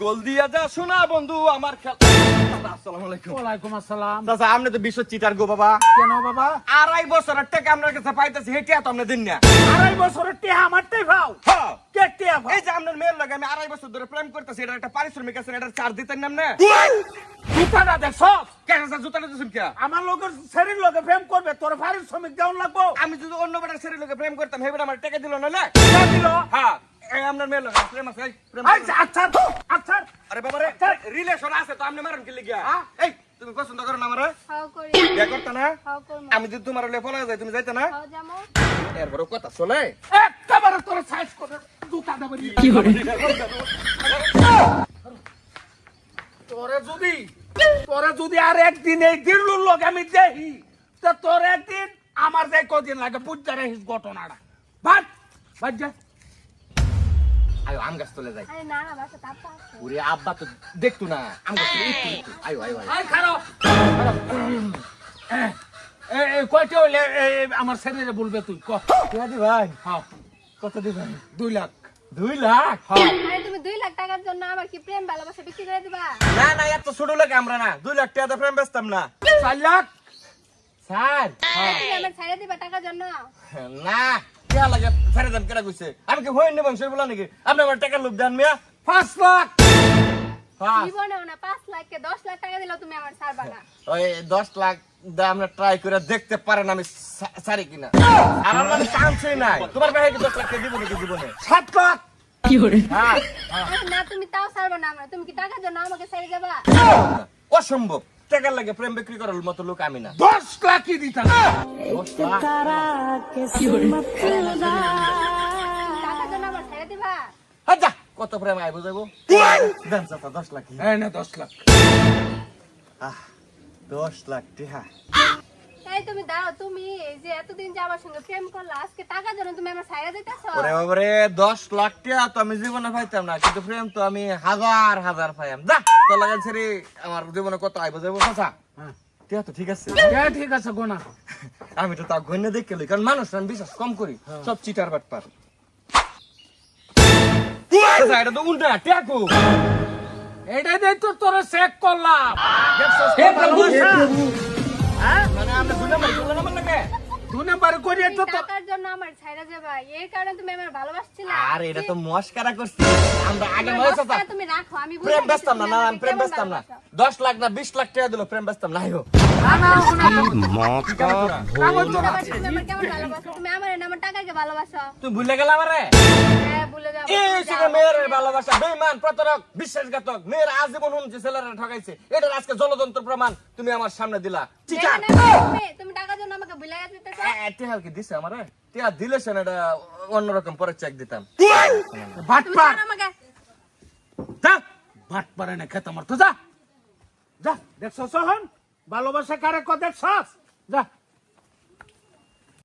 গোল দিয়া যা শোনা বন্ধু আমার আপনি তো বিশ্ব চিটার গো বাবা। কেন বাবা? আড়াই বছরের টাকা আপনার কাছে পাইতেছি হেঁটে তো আপনি দিন না। আড়াই বছরের টেহা আমারটাই ভাও। এই যে আপনার মেয়ের লাগে আমি আড়াই বছর ধরে প্রেম করতেছি এটা একটা পারিশ্রমিক আছে এটা চার দিতেন নাম না জুতাটা দেখছ কেন স্যার জুতাটা দিচ্ছেন কে? আমার লোকের শরীর লোকে প্রেম করবে তোর ভারী শ্রমিক দেওয়ান লাগবো। আমি যদি অন্য বেটার ছেলে লোকে প্রেম করতাম হেবে আমার টাকা দিল না না? কে দিল? হ্যাঁ। এই আপনার মেয়ের লাগে প্রেম আছে এই, প্রেম আছে। আচ্ছা আচ্ছা আচ্ছা। আরে বাবা রে রিলেশন আছে তো আপনি মারেন কি লিগিয়া? হ্যাঁ? এই তুমি পছন্দ করো না আমারে? হাও করি। বিয়ে করতে না? হাও করব আমি যদি তোমার লে ফলো যাই তুমি যাইতে না? হাও এরপরে কথা একেবারে তোর সাইজ করে জুতা দেবে তোরে যদি তোরে যদি আর একদিন এই দিল্লুর লোক আমি দেখি তো তোর একদিন আমার যাই কদিন লাগে বুঝতে রাখিস ঘটনাটা। ভাত ভাত যা। আম গাছ তোলে যাই। ওরে আব্বা তো দেখতো না আম গাছ তোলে একটু একটু। আয়ো আয়ো আয়ো। আই খারো কয়টা হইলে আমার ছেলেরে বলবে তুই ক? কেদি ভাই হ্যাঁ। কত দিবেন? দুই লাখ। দুই লাখ? আরে তুমি দুই লাখ টাকার জন্য আমার কি প্রেম ভালোবাসা বিক্রি করে দিবা? না না এত ছোট লোক আমরা না। দুই লাখ টাকা প্রেম বেচতাম না। চার লাখ? স্যার আমার ছাইড়া দিবা টাকার জন্য? না। কে লাগে ফেরে দাম কেটা কইছে? আমি কি হইনি বংশ বলা নাকি? আপনি আমার টাকা লোভ দেন মিয়া। পাঁচ লাখ! জীবনেও না পাঁচ লাখ কে দশ লাখ টাকা দিলেও তুমি আমার ছাড়বা না। ওই দশ লাখ দিয়ে আমরা ট্রাই করে দেখতে পারেন আমি সারি কিনা। আর আমার চান্সই নাই। তোমার ভাই কি দশ লাখ দিব নাকি জীবনে? সাত লাখ! হ্যাঁ। না তুমি তাও ছাড়বা না আমরা। তুমি কি টাকার জন্য আমাকে ছেড়ে যাবা? অসম্ভব। টাকার লাগে প্রেম বিক্রি করার মতো লোক আমি না। দশ লাখই দিতাম। আচ্ছা কত প্রেম আই বুঝাবো? দশ লাখ। হ্যাঁ না দশ লাখ। দশ লাখ টিহা। তাই তুমি দাও তুমি এই যে এতদিন যে আমার সঙ্গে প্রেম করলা আজকে টাকার জন্য তুমি আমার দিতেছো? ওরে বাবারে দশ লাখ টাকা তো আমি জীবনে পাইতাম না কিন্তু প্রেম তো আমি হাজার হাজার পাইম যা তো ছেড়ে আমার জীবনে কত আইব যাব চাচা? হ্যাঁ। টিয়া তো ঠিক আছে। হ্যাঁ ঠিক আছে গোনা। আমি তো তা গণ্য দেখে লই কারণ মানুষ আমি বিশ্বাস কম করি। সব চিটার বাটপার। এটা তো উল্টা টিয়াকু এটাই দেই তো তোরা চেক করলাম। হে প্রভু ভালোবাসি? হ্যাঁ? মানে আমরা দুই নম্বর দুই নম্বর লাগে দু নাম্বার করে তো তো টাকার জন্য আমার ছাইড়া যাবা। এই কারণে তুমি আমার ভালোবাসছিলে। আর এটা তো মস্কারা করছি। আমরা আগে মনে চাচা তুমি রাখো আমি প্রেম গেছি না না আমি প্রেম কেমন না। ভালোবাসো। দশ লাখ না বিশ লাখ টাকা দিল প্রেম ব্যস্তাম না আইও। আমার? আমার আমার আমারে হ্যাঁ বিশ্বাসঘাতক মেয়ের আজীবন ছেলেরা ঠকাইছে। আজকে প্রমাণ তুমি আমার সামনে দিলা। চিটার দেখো তুমি- তুমি টাকার জন্য আমাকে ভুলে গেছিতেছো দিছে আমারে? টেহা দিলে সে এটা অন্যরকম পরে চেক দিতাম। তুমি ভাটপার ছাড়ো আমাকে। যা! ভাটপারে না খেতে মারতো যা! যা দেখছ সোহন? ভালোবাসা কারে কদের দেখছস যা।